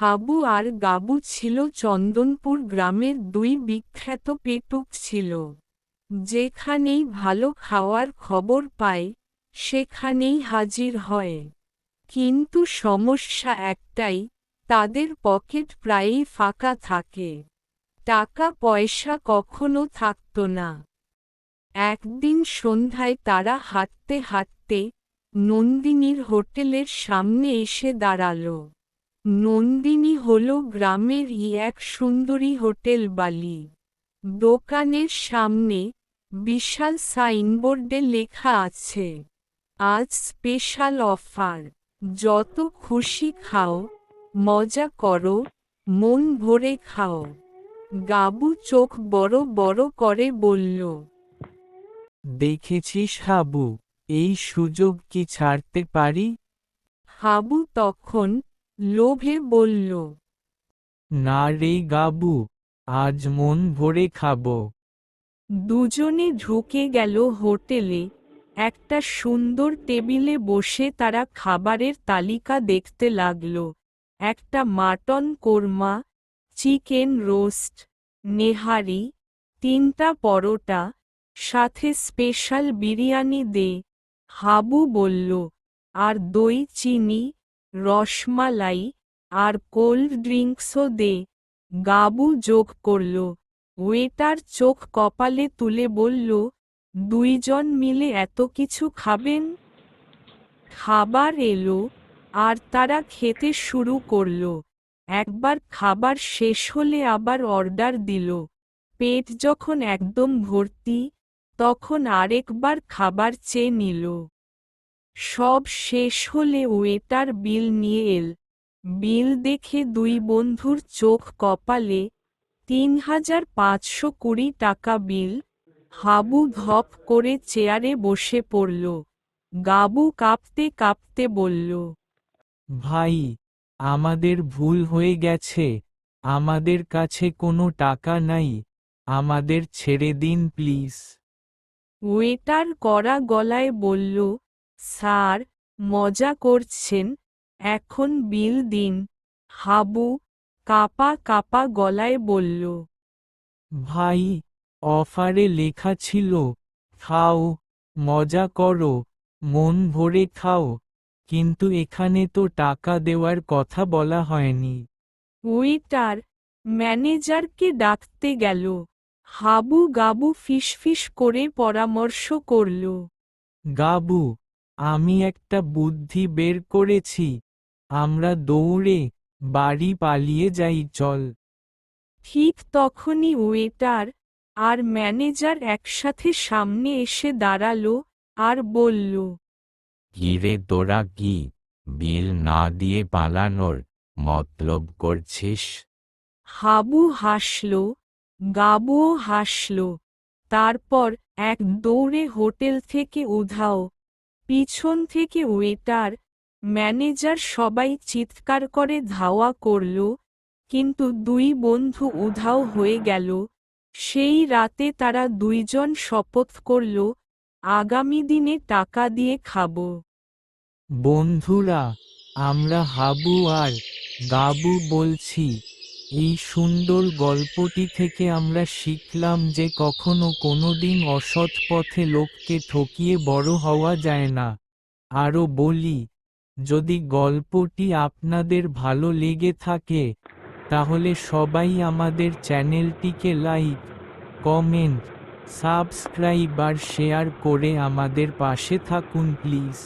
হাবু আর গাবু ছিল চন্দনপুর গ্রামের দুই বিখ্যাত পেটুক ছিল। যেখানেই ভালো খাওয়ার খবর পায়, সেখানেই হাজির হয়। কিন্তু সমস্যা একটাই, তাদের পকেট প্রায়ই ফাঁকা থাকে। টাকা পয়সা কখনো থাকত না। একদিন সন্ধ্যায় তারা হাঁটতে হাঁটতে নন্দিনীর হোটেলের সামনে এসে দাঁড়াল। নন্দিনী হল গ্রামের ই এক সুন্দরী হোটেল বালি। দোকানের সামনে বিশাল সাইনবোর্ডে লেখা আছে আজ স্পেশাল অফার। যত খুশি খাও মজা করো মন ভরে খাও। গাবু চোখ বড় বড় করে বলল দেখেছিস হাবু এই সুযোগ কি ছাড়তে পারি? হাবু তখন লোভে বলল না রে গাবু আজ মন ভরে খাব। দুজনে ঢুকে গেল হোটেলে। একটা সুন্দর টেবিলে বসে তারা খাবারের তালিকা দেখতে লাগল। একটা mutton korma chicken roast nihari তিনটা পরোটা সাথে স্পেশাল বিরিয়ানি দে। হাবু বলল আর দই চিনি রসমালাই আর কোল্ড ড্রিঙ্কসও দে। গাবু যোগ করল। ওয়েটার চোখ কপালে তুলে বলল, দুইজন মিলে এত কিছু খাবেন? খাবার এলো আর তারা খেতে শুরু করল। একবার খাবার শেষ হলে আবার অর্ডার দিল। পেট যখন একদম ভর্তি, তখন আরেকবার খাবার চেয়ে নিল। সব শেষ হলে ওয়েটার বিল নিয়ে এল। বিল দেখে দুই বন্ধুর চোখ কপালে তিন হাজার পাঁচশো কুড়ি টাকা বিল। হাবু ধপ করে চেয়ারে বসে পড়ল। গাবু কাঁপতে কাঁপতে বলল ভাই আমাদের ভুল হয়ে গেছে। আমাদের কাছে কোনো টাকা নাই। আমাদের ছেড়ে দিন প্লিজ। ওয়েটার কড়া গলায় বলল স্যার মজা করছেন। এখন বিল দিন। হাবু কাপা কাপা গলায় বলল ভাই অফারে লেখা ছিল খাও মজা করো মন ভরে খাও। কিন্তু এখানে তো টাকা দেওয়ার কথা বলা হয়নি। ওয়েটার ম্যানেজারকে ডাকতে গেল। হাবু গাবু ফিসফিস করে পরামর্শ করল গাবু আমি একটা বুদ্ধি বের করেছি। আমরা দৌড়ে বাড়ি পালিয়ে যাই চল। ঠিক তখনই ওয়েটার আর ম্যানেজার একসাথে সামনে এসে দাঁড়াল আর বলল কিরে তোরা কি বিল না দিয়ে পালানোর মতলব করছিস? হাবু হাসল গাবুও হাসল। তারপর এক দৌড়ে হোটেল থেকে উধাও পিছন থেকে ওয়েটার ম্যানেজার সবাই চিৎকার করে ধাওয়া করল, কিন্তু দুই বন্ধু উধাও হয়ে গেল। সেই রাতে তারা দুইজন শপথ করল, আগামী দিনে টাকা দিয়ে খাব। বন্ধুরা, আমরা হাবু আর গাবু বলছি। এই সুন্দর গল্পটি থেকে আমরা শিখলাম যে কখনো কোনোদিন অসৎ পথে লোককে ঠকিয়ে বড় হওয়া যায় না। আরও বলি, যদি গল্পটি আপনাদের ভালো লেগে থাকে, তাহলে সবাই আমাদের চ্যানেলটিকে লাইক, কমেন্ট, সাবস্ক্রাইব আর শেয়ার করে আমাদের পাশে থাকুন প্লিজ।